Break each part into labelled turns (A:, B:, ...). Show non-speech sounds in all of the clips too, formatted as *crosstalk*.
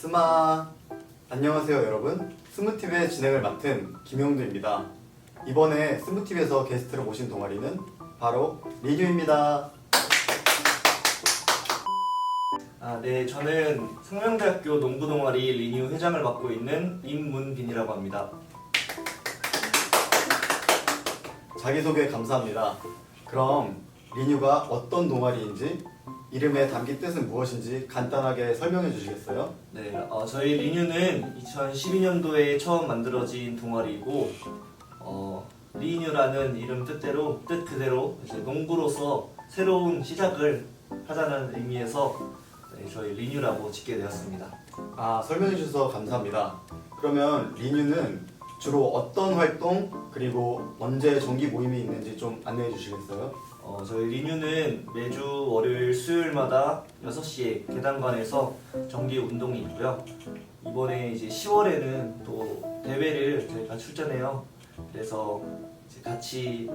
A: 스마. 안녕하세요 여러분. 스무TV의 진행을 맡은 김영두입니다. 이번에 스무TV에서 게스트로 모신 동아리는 바로 리뉴입니다.
B: 아, 네, 저는 성명대학교 농구 동아리 리뉴 회장을 맡고 있는 임문빈이라고 합니다.
A: 자기소개 감사합니다. 그럼 리뉴가 어떤 동아리인지 이름에 담긴 뜻은 무엇인지 간단하게 설명해 주시겠어요?
B: 네, 어, 저희 리뉴는 2012년도에 처음 만들어진 동아리이고, 어, 리뉴라는 이름 뜻대로 뜻 그대로 이제 농구로서 새로운 시작을 하자는 의미에서 네, 저희 리뉴라고 짓게 되었습니다.
A: 아 설명해 주셔서 감사합니다 그러면 리뉴는 주로 어떤 활동 그리고 언제 정기 모임이 있는지 좀 안내해 주시겠어요?
B: 어, 저희 리뉴는 매주 월요일 수요일마다 6시에 계단관에서 정기 운동이 있고요. 이번에 이제 10월에는 또 대회를 저희가 출전해요. 그래서 이제 같이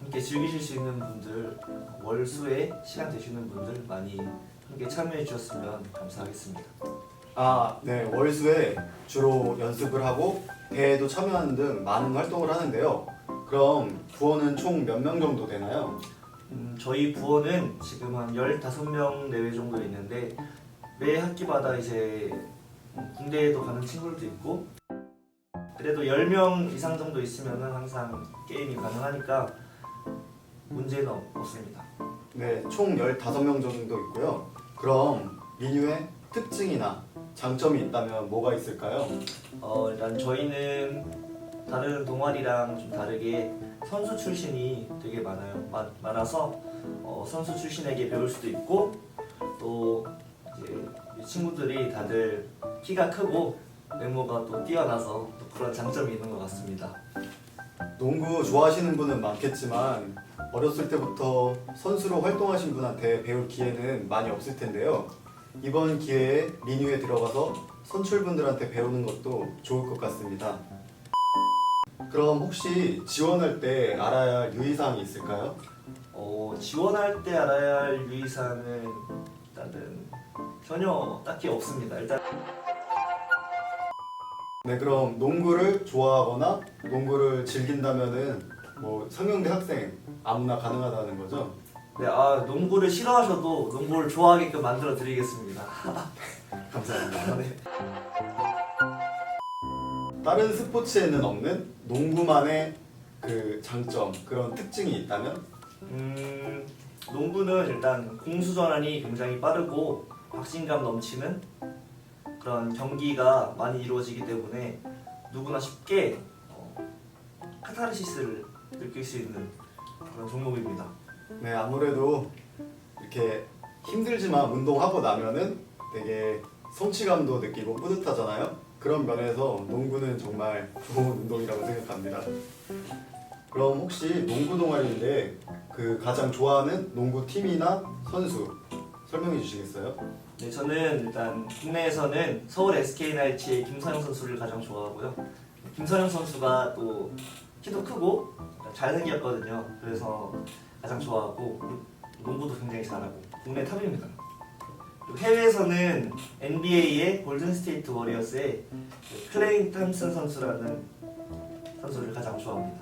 B: 함께 즐기실 수 있는 분들, 월수에 시간 되시는 분들 많이 함께 참여해 주셨으면 감사하겠습니다.
A: 아, 네. 월수에 주로 연습을 하고 대회도 참여하는 등 많은 활동을 하는데요. 그럼 부원은 총 몇 명 정도 되나요?
B: 음, 저희 부원은 지금 한 15명 내외 정도 있는데 매 학기마다 이제 음, 군대에도 가는 친구들도 있고 그래도 10명 이상 정도 있으면 항상 게임이 가능하니까 문제는 없- 없습니다.
A: 네, 총 15명 정도 있고요. 그럼 리뉴의 특징이나 장점이 있다면 뭐가 있을까요?
B: 어, 일단 저희는 다른 동아리랑 좀 다르게 선수 출신이 되게 많아요. 많, 많아서 어, 선수 출신에게 배울 수도 있고 또 이제 이 친구들이 다들 키가 크고 외모가 또 뛰어나서 또 그런 장점이 있는 것 같습니다.
A: 농구 좋아하시는 분은 많겠지만 어렸을 때부터 선수로 활동하신 분한테 배울 기회는 많이 없을 텐데요. 이번 기회에 리뉴에 들어가서 선출분들한테 배우는 것도 좋을 것 같습니다. 그럼 혹시 지원할 때 알아야 할 유의사항이 있을까요?
B: 어, 지원할 때 알아야 할 유의사항은 일단은 전혀 딱히 없습니다. 일단
A: 네, 그럼 농구를 좋아하거나 농구를 즐긴다면은 뭐 성형대 학생 아무나 가능하다는 거죠?
B: 네, 아, 농구를 싫어하셔도 농구를 좋아하게끔 만들어 드리겠습니다. *laughs*
A: 감사합니다.
B: 네.
A: 다른 스포츠에는 없는 농구만의 그 장점 그런 특징이 있다면
B: 음, 농구는 일단 공수 전환이 굉장히 빠르고 박진감 넘치는 그런 경기가 많이 이루어지기 때문에 누구나 쉽게 어, 카타르시스를 느낄 수 있는 그런 종목입니다.
A: 네 아무래도 이렇게 힘들지만 운동하고 나면은 되게 성취감도 느끼고 뿌듯하잖아요. 그런 면에서 농구는 정말 좋은 운동이라고 생각합니다. 그럼 혹시 농구 동아리인데 그 가장 좋아하는 농구 팀이나 선수 설명해 주시겠어요?
B: 네, 저는 일단 국내에서는 서울 SK나이츠의 김선영 선수를 가장 좋아하고요. 김선영 선수가 또 키도 크고 잘생겼거든요. 그래서 가장 좋아하고 농구도 굉장히 잘하고 국내 탑입니다. 해외에서는 NBA의 골든스테이트 워리어스의 그 클레이 탐슨 선수라는 선수를 가장 좋아합니다.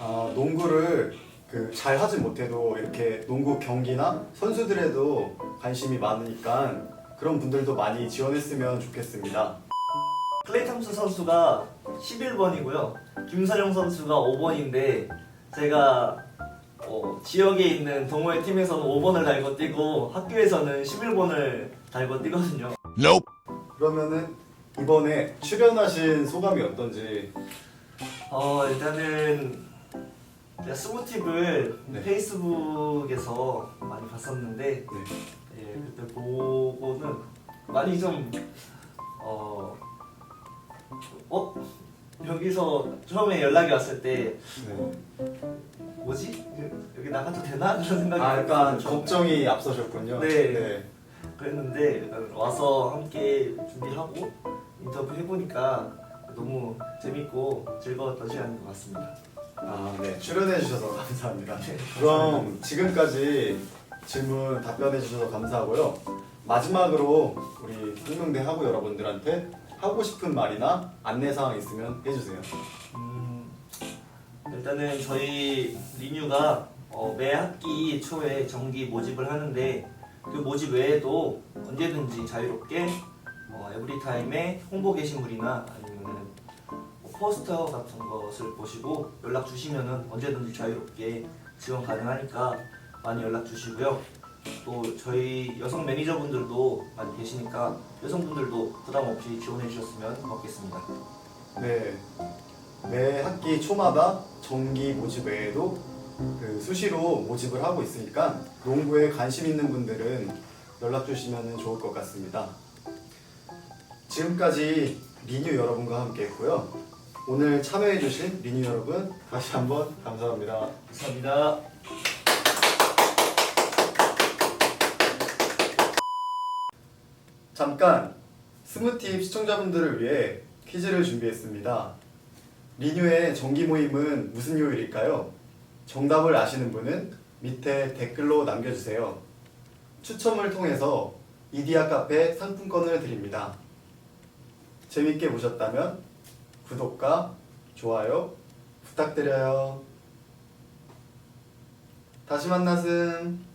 A: 아 농구를 그 잘 하지 못해도 이렇게 농구 경기나 선수들에도 관심이 많으니까 그런 분들도 많이 지원했으면 좋겠습니다.
B: 클레이 탐슨 선수가 11번이고요. 김선영 선수가 5번인데 제가 어, 지역에 있는 동호회 팀에서는 5번을 달고 뛰고 학교에서는 11번을 달고 뛰거든요.
A: 그러면은 이번에 출연하신 소감이 어떤지
B: 어, 일단은 제가 스무팁을
A: 네.
B: 페이스북에서 많이 봤었는데
A: 네.
B: 예, 그때 보고는 많이 좀 어, 어? 여기서 처음에 연락이 왔을 때
A: 네.
B: 뭐지? 여기 나가도 되나? 그런 생각이
A: 아 약간
B: 들었어요.
A: 걱정이 앞서셨군요.
B: 네. 그랬는데 일단 와서 함께 준비하고 인터뷰 해보니까 너무 재밌고 즐거웠던 시간인 것 같습니다.
A: 아, 네. 출연해 주셔서 감사합니다.
B: 네,
A: 그럼 지금까지 질문 답변해 주셔서 감사하고요. 마지막으로 우리 성명대 하부 여러분들한테 하고 싶은 말이나 안내사항 있으면 해주세요.
B: 음, 일단은 저희 리뉴가 어, 매 학기 초에 정기 모집을 하는데 그 모집 외에도 언제든지 자유롭게 어, 에브리타임에 홍보 게시물이나 아니면은 뭐 포스터 같은 것을 보시고 연락 주시면은 언제든지 자유롭게 지원 가능하니까 많이 연락 주시고요. 또 저희 여성 매니저분들도 많이 계시니까 여성분들도 부담 없이 지원해 주셨으면 고맙겠습니다.
A: 네. 매 학기 초마다 정기 모집 외에도 그 수시로 모집을 하고 있으니까 농구에 관심 있는 분들은 연락 주시면 좋을 것 같습니다. 지금까지 리뉴 여러분과 함께 했고요. 오늘 참여해주신 리뉴 여러분 다시 한번 감사합니다.
B: 감사합니다.
A: 잠깐 스무팁 시청자분들을 위해 퀴즈를 준비했습니다. 리뉴의 정기 모임은 무슨 요일일까요? 정답을 아시는 분은 밑에 댓글로 남겨주세요. 추첨을 통해서 이디야 카페 상품권을 드립니다. 재밌게 보셨다면 구독과 좋아요 부탁드려요. 다시 만나슴.